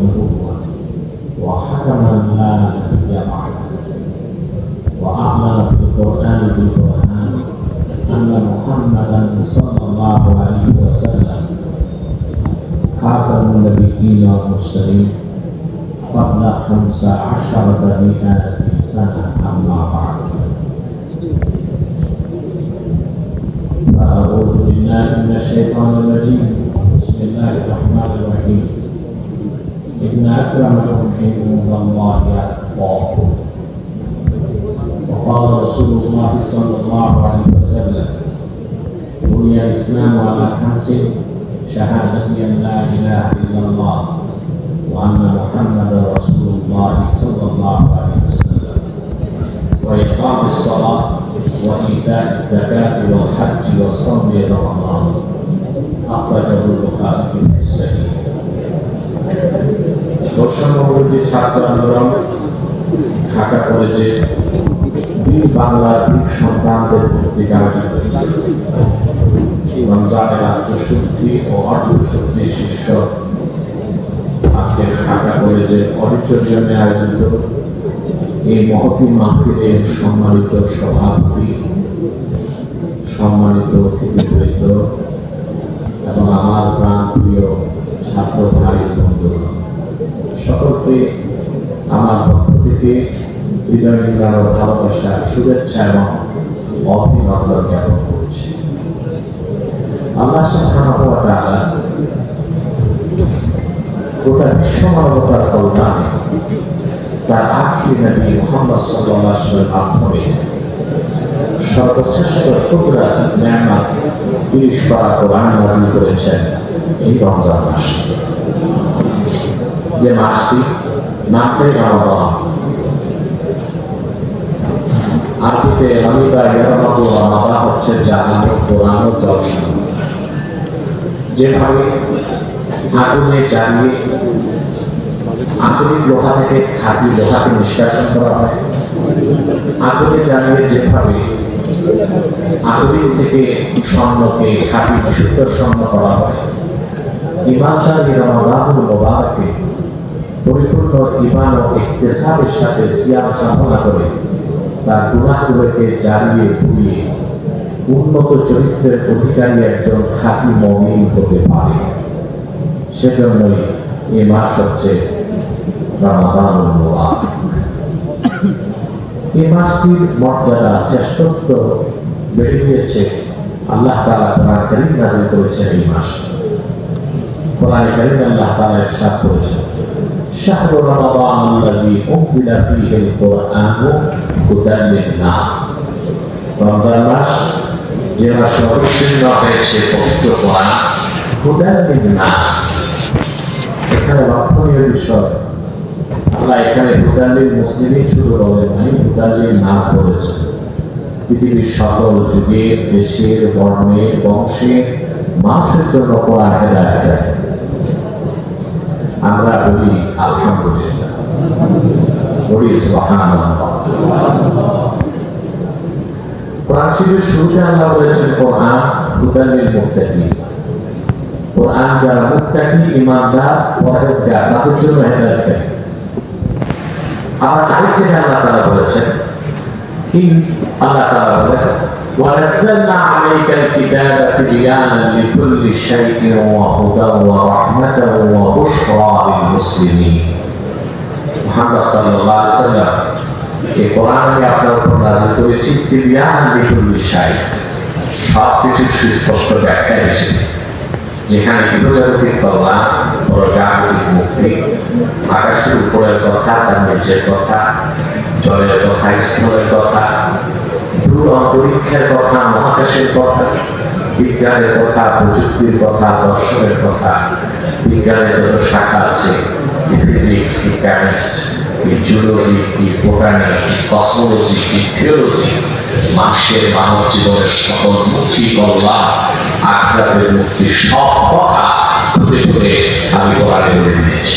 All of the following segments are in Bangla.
النبوة وحكما لا نبي بعده وأعلن في القرآن بالقرآن أن محمدا صلى الله عليه وسلم خاتم النبيين والمرسلين قبل خمس عشرة مئة سنة أما بعد فأعوذ بالله من الشيطان الرجيم أكرمكم عند الله أتقاكم وقال رسول الله صلى الله عليه وسلم بني الإسلام على خمس شهادة أن لا إله إلا الله وأن محمدا رسول الله صلى الله عليه وسلم وإقام الصلاة وإيتاء الزكاة والحج وصوم رمضان. أخرجه البخاري في الصحيح. বর্ষানবী ছাত্র আন্দোলন ঢাকা কলেজে বীর বাংলার বীর সন্তানদের পত্রিকা রমজানের আত্মশুদ্ধি ও অর্থশুদ্ধি শীর্ষ আজকের ঢাকা কলেজের অডিটোরিয়ামে আয়োজিত এই মহতি মাহফিলের সম্মানিত সভাপতি, সম্মানিত অতিথিবৃন্দ এবং আমার প্রাণ প্রিয় ছাত্র ভাই বন্ধুরা, সকলকে আমার পক্ষ থেকে হৃদয় নিগার ভালোবাসা শুভেচ্ছা এবং অভিনন্দন জ্ঞাপন করছি। আল্লাহ সুবহানাহু ওয়া গোটা বিশ্ব মানবতার কল্যাণে তার আখির নবী মোহাম্মদ ওয়াসাল্লামের মাধ্যমে সর্বশ্রেষ্ঠ ক্ষুদ্রা নিয়ামত তিরিশ পারা করেছেন। এই রমজান মাসে। যে মাসটি ইয়ারমাবু রমাদান হচ্ছে জলসা। যেভাবে আগুনে জ্বালিয়ে আধুনিক লোহা থেকে খাঁটি লোহাকে নিষ্কাশন করা হয়, আগুনে জ্বালিয়ে যেভাবে আধুনিক থেকে স্বর্ণকে খাঁটি বিশুদ্ধ স্বর্ণ করা হয় ইমানদার রমাদানুল মোবারকে পরিপূর্ণ ইমান ও ইকতেসাবের সাথে সিয়াম সাধনা করে তার গুণাগুলোকে জ্বালিয়ে পুড়িয়ে উন্নত চরিত্রের অধিকারী একজন খাঁটি মমিন হতে পারে। সেজন্যই এ মাস হচ্ছে মোবারক। এই মাসটির মর্যাদা শ্রেষ্ঠত্ব বেড়ে গিয়েছে। আল্লাহ তালা কোরআন করিম নাজিল করেছেন এই মাস। কোরআন করিম আল্লাহ তালা ইরশাদ করেছেন شهر رمضان الذي أنزل فيه القرآن هدى للناس রমজান মাস যে মাসে অবতীর্ণ হয়েছে পবিত্র কোরআন হুদান নাস এখানে লক্ষণীয় বিষয় আল্লাহ এখানে হুদালির মুসলিমই শুধু বলেন নাই হুদালির নাচ বলেছেন পৃথিবীর সকল যুগের দেশের বর্ণের বংশের মানুষের জন্য কোরআন হেদায়ত দেয় আমরা বলি আলহামদুলিল্লাহ। বলি শুরুতে আল্লাহ বলেছেন, কোরআন হুদালিল মুত্তাকিন। কোরআন যারা মুত্তাকি ইমানদার পরহেজগার, তাদের জন্য হেদায়েতকারী আবার আরেক জায়গায় আল্লাহ তাআলা বলেছেন আল্লাহ তাআলা বলেন ونزلنا عليك الكتاب تبيانا لكل شيء وهدى ورحمة وبشرى للمسلمين محمد صلى الله عليه وسلم এই কোরআন আমি আপনার উপর নাজিল করেছি তিবিয়ান লিকুল বিষয় সব কিছুর সুস্পষ্ট ব্যাখ্যা হিসেবে যেখানে ইহজাগতিক কল্যাণ পরজাগতিক মুক্তি আকাশের উপরের কথা তার নিচের কথা জলের কথা স্থলের কথা অন্তরিক্ষের কথা, মহাকাশের কথা, বিজ্ঞানের কথা, প্রযুক্তির কথা, দর্শনের কথা, বিজ্ঞানের যত শাখা আছে ফিজিক্স কি কেমিস্ট কি জুলজি কি বোটানি কি কসমোলজি কি থিওলজি মানুষের মানব জীবনের সকল মুক্তি, কল্যাণ আখড়াতের মুক্তি, সব কথা খুলে খুলে আমি কোরআনে বলে দিয়েছি।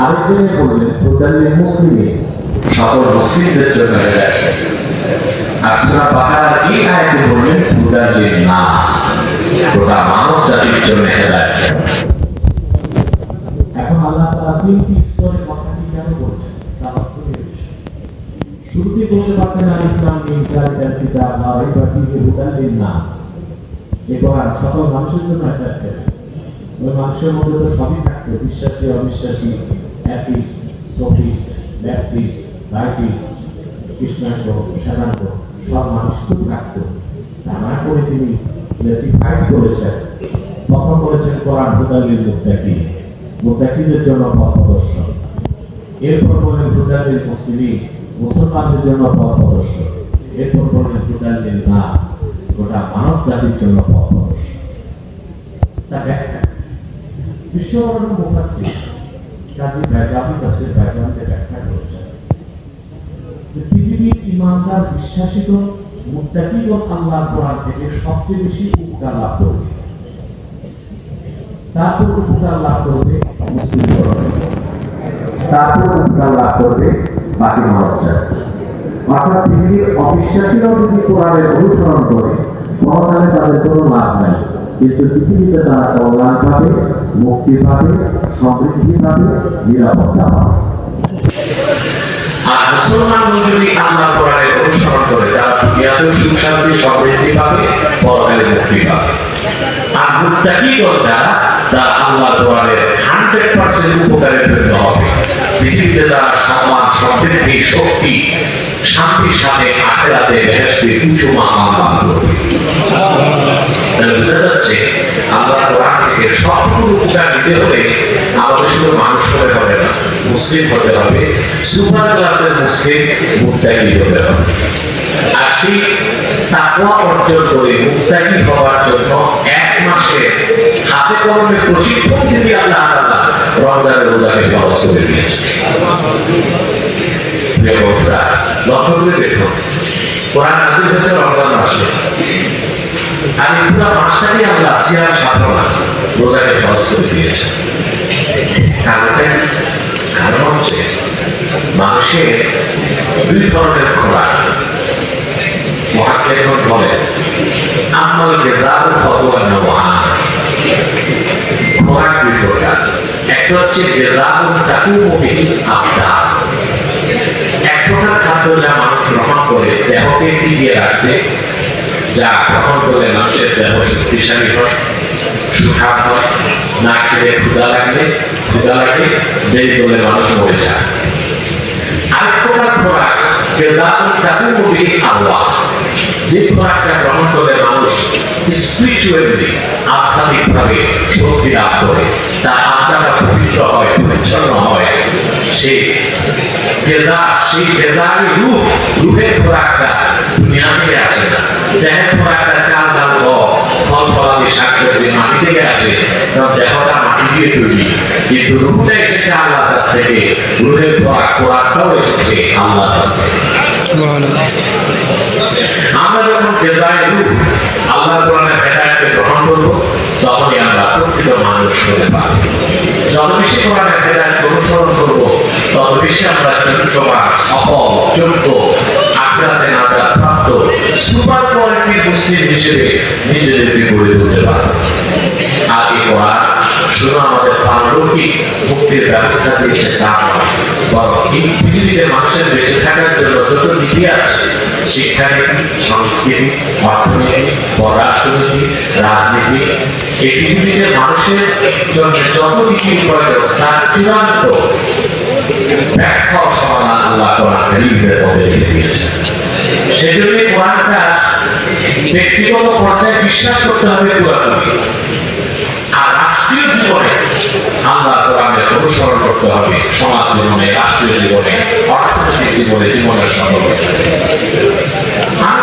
আরেক জায়গায় বললেন হুদালিল মুসলিমে সকল মুসলিমদের জন্য আর সুরা বাকারার এই আয়াতে বললেন হুদালিল নাস গোটা মানব জাতির জন্য হেদায়ত এখন আল্লাহ তাআলা তিনটি স্তরে কথাটি কেন বলছেন? তা শুরুতে বলতে পারতেন আর ইসলাম ইনকার কিতাব বা ফিহি হুদান লিন-নাস। এই কোরআন সকল মানুষের জন্য একটা ওই মানুষের মধ্যে তো সবই থাকতো, বিশ্বাসী, অবিশ্বাসী। অ্যাথিস্ট সোফিস্ট ব্যাপটিস্ট রাইটিস্ট কৃষ্ণাঙ্গ শ্বেতাঙ্গ সব মানুষ তো থাকতো তা করে তিনি ক্লাসিফাইড করেছেন। প্রথম করেছেন কোরআন? হুদালিল মুত্তাকিন মুত্তাকিদের জন্য পথ প্রদর্শন। এরপর বলেন হুদালিল মুসলিমিন মুসলমানদের জন্য পথ প্রদর্শন। এরপর বলেন হুদালিল নাস গোটা মানব জাতির জন্য পথ প্রদর্শন। তা ব্যাখ্যা। বিশ্ববর্ণ মুফাসসির। কাজী বেজাবিতে ব্যাখ্যা করেছেন পৃথিবীর ইমানদার বিশ্বাসিত আল্লাহর কোরআন থেকে সবচেয়ে বেশি উপকার লাভ করবে। তারপর উপকার লাভ করবে মুসলিম তারপর উপকার লাভ করবে বাকি অর্থাৎ পৃথিবীর অবিশ্বাসীরাও যদি কোরআনের অনুসরণ করে পরকালে তাদের কোনো লাভ নাই। কিন্তু পৃথিবীতে তারা কল্যাণ পাবে মুক্তি পাবে সমৃদ্ধি পাবে নিরাপত্তা পাবে আর মুসলমান যদি আল্লাহ কোরআনের অনুসরণ করে, তারা সুখ শান্তি সমৃদ্ধি পাবে, পরকালে মুক্তি পাবে। আর আল্লাহ কোরআনের হান্ড্রেড পার্সেন্ট উপকারের জন্য হবে। পৃথিবীতে তারা সম্মান, সমৃদ্ধি, শক্তি সাথে আখেরাতে উঁচু করবে। তাহলে আল্লাহ কোরআন সবগুলো উপকার দিতে শুধু মানুষ হতে হবে না, মুসলিম হতে হবে। সুপার ক্লাসের মুসলিম হতে হবে। আর সেই তাকওয়া অর্জন করে হওয়ার জন্য এক মাসে হাতে কলমে প্রশিক্ষণ কিন্তু আল্লাহ তাআলা রমজানের রোজাকে খরচ করে দিয়েছে। লক্ষ্য করে কোরআন নাজিল হয়েছে রমজান মাসে এই পুরো মাসটাকে আল্লাহ সিয়ার সাধনা রোজাকে খরচ করে দিয়েছে। কারণটা কারণ হচ্ছে, মানুষের দুই ধরনের খোরাক। মহাকেখন বলে আমল গেজাল ভগবান মহান। খোরাক দুই প্রকার। একটা হচ্ছে গেজাল তাকুমুহি আবদার। এক প্রকার খাদ্য যা মানুষ গ্রহণ করে, দেহকে টিকিয়ে রাখতে যা গ্রহণ করলে মানুষের দেহ শক্তিশালী হয় সুঠাম হয়। না খেলে ক্ষুদা লাগলে ক্ষুদা লাগে, দেরি করলে মানুষ মরে যায়। আরেক প্রকার যে গ্রহণ করলে মানুষ স্পিরিচুয়ালি আধ্যাত্মিকভাবে শক্তি লাভ করে। তা আত্মাটা পবিত্র হয়, পরিচ্ছন্ন হয়। সে গেজা সেই গেজারি রূপ, রূপের খোরাকটা দুনিয়া থেকে আসে না। দেহের খোরাকটা চাল, ডাল, ফল ফল ফলাদি শাকসবজি মাটি থেকে আসে, কারণ দেহটা মাটি দিয়ে তৈরি। কিন্তু রূপটা এসেছে আল্লাহর কাছ থেকে, রূপের খোরাক খোরাকটাও এসেছে আল্লাহর কাছ। থেকে আমরা যখন রূপ আল্লাহ কোরআনের হেদায়তকে গ্রহণ করব, তখনই আমরা প্রকৃত মানুষ হতে পারব। যত বেশি কোরআনের হেদায়ত অনুসরণ করব, তত বেশি আমরা চরিত্রবান, সফল, যোগ্য, আখেরাতে নাজাত প্রাপ্ত সুপার কোয়ালিটির মুসলিম হিসেবে নিজেদেরকে গড়ে তুলতে পারব। আর এই শুধু আমাদের পারলৌকিক মুক্তির ব্যবস্থা দিয়েছে তা নয়, বরং পৃথিবীতে মানুষের বেঁচে থাকার জন্য যত নীতি আছে, শিক্ষানীতি, সংস্কৃতি, অর্থনীতি, পররাষ্ট্রনীতি, রাজনীতি, এই পৃথিবীতে মানুষের জন্য যত নীতির প্রয়োজন, তার চূড়ান্ত ব্যাখ্যা সমাধান আল্লাহ কোরআন মধ্যে রেখে দিয়েছেন। সেজন্য কোরআনটা ব্যক্তিগত পর্যায়ে বিশ্বাস করতে হবে পুরোপুরি আর রাষ্ট্রীয় জীবনে আল্লাহ কোরআনের অনুসরণ করতে হবে সমাজ জীবনে, রাষ্ট্রীয় জীবনে, অর্থনৈতিক জীবনে, জীবনের সকল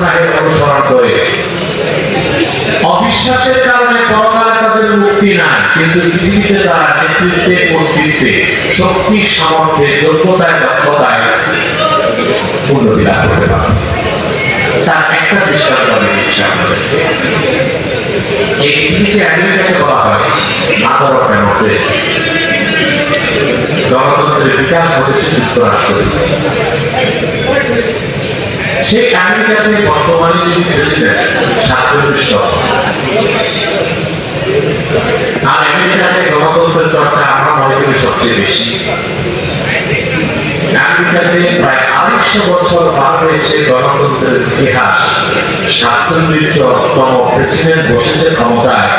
কোরআন অনুসরণ করে। অবিশ্বাসের কারণে পরকালে তাদের মুক্তি নাই, কিন্তু পৃথিবীতে তারা নেতৃত্বে কর্তৃত্বে শক্তি, সামর্থ্যে, যোগ্যতায় দক্ষতায় উন্নতি লাভ করতে পারে। তার একটা দৃষ্টান্ত আমি দিচ্ছি আপনাদেরকে। এই পৃথিবীতে আমেরিকাকে বলা হয় মাদার অফ ডেমোক্রেসি। গণতন্ত্রের বিকাশ ঘটেছে যুক্তরাষ্ট্রে সেই আমেরিকাতে বর্তমানে যিনি প্রেসিডেন্ট সাতচল্লিশ আর আমেরিকাতে গণতন্ত্রের চর্চা আমরা মনে করি সবচেয়ে বেশি। আমেরিকাতে প্রায় আড়াইশো বছর পার হয়েছে গণতন্ত্রের ইতিহাস। সাতচল্লিশতম প্রেসিডেন্ট বসেছে ক্ষমতায়।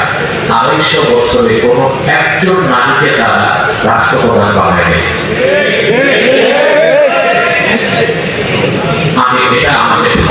আড়াইশো বছরে কোনো একজন নারীকে তারা রাষ্ট্রপ্রধান বানায়নি আমি এটা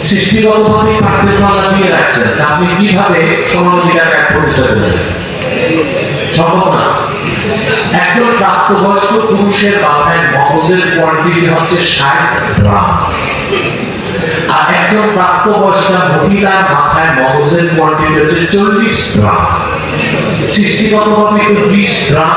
সৃষ্টিগতভাবে আর একজন প্রাপ্তবয়স্কা মহিলার মাথায় মগজের কোয়ান্টিটি চল্লিশ গ্রাম। সৃষ্টিগতভাবে তো বিশ গ্রাম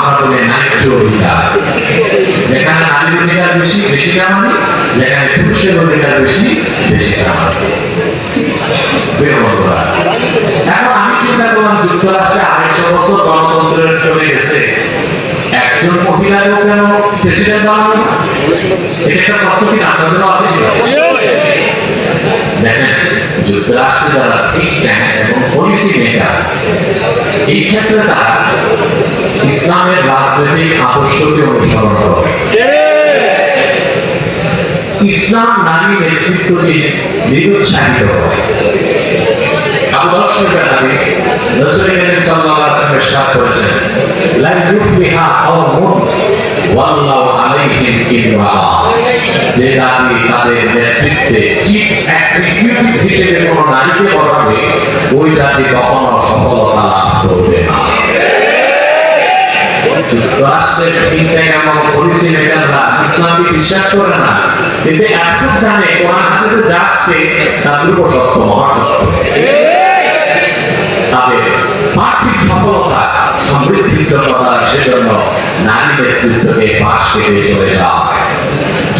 আমরা বলি যেখানে নারীর অধিকার বেশি বেশি কামানি যেখানে পুরুষের অধিকার বেশি বেশি কামানি আমি চিন্তা করলাম যুক্তরাষ্ট্রে আড়াইশো বছর গণতন্ত্রের চলে গেছে একজন মহিলাকেও কেন প্রেসিডেন্ট বানানো? এটা প্রশ্ন কি আপনাদেরও আছে? দেখেন, যুক্তরাষ্ট্রে যারা ঠিক এবং পলিসি মেকার এই ক্ষেত্রে তারা ইসলামের রাজনৈতিক আদর্শকে অনুসরণ করে। ইসলাম নারী নেতৃত্বকে নিরুৎসাহিত করে। নেতৃত্বে কোনো নারীকে কখনো সফলতা লাভ করবে না। যুক্তরাষ্ট্রের তিনটে এমন পলিসি মেকাররা ইসলামকে বিশ্বাস করে না। কিন্তু এতটুকু জানে, কোরআন হাদিসে যা আসছে তা দুটো সত্য, মহাসত্য। তাদের পার্থিব সফলতা, সমৃদ্ধির জন্য তারা সেজন্য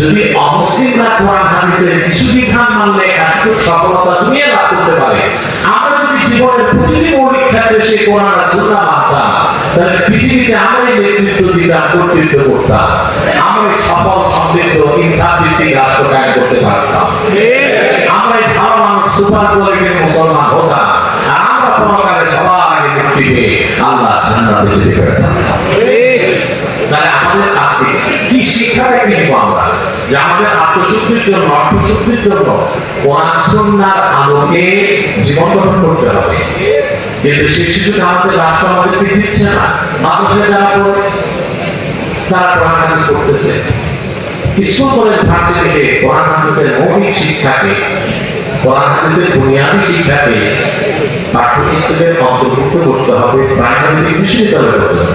যদি অমুসলিমরা কোরআন হাদিসের কিছু বিধান মানলে এতটুকু সফলতা দুনিয়া লাভ করতে পারে, আমরা জীবনের প্রতিটি মৌলিক ক্ষেত্রে সে কোরআন আর সুন্নাহ মানতাম। তাহলে পৃথিবীতে আমরাই নেতৃত্ব দিতাম কর্তৃত্ব করতাম। আমরাই সফল, সমৃদ্ধ ইনসাফ ভিত্তিক রাষ্ট্র কায়েম করতে পারতাম। আমরা ভালো মানুষ, সুপার কোয়ালিটির মুসলমান হতাম। আর আমরা পরকালে সবার আগে মুক্তি পেয়ে আল্লাহ জান্নাতে যেতে পারতাম তাহলে আমাদের কাছে কি শিক্ষাটা কিনবো আমরা? যে আমাদের আত্মশুদ্ধির জন্য অর্থশুদ্ধির জন্য কোরআন আলোকে জীবন গঠন করতে হবে। কিন্তু সেই শিশুটা আমাদের রাষ্ট্র আমাদেরকে দিচ্ছে না। মানুষের যারা পড়ে তারা কোরআন হাদিস করতেছে কোরআন হাদিসের মৌলিক শিক্ষাকে কোরআন হাদিসের বুনিয়াদী শিক্ষাকে পাঠ্যপুস্তকের অন্তর্ভুক্ত করতে হবে প্রাইমারি বিশ্ববিদ্যালয় পর্যন্ত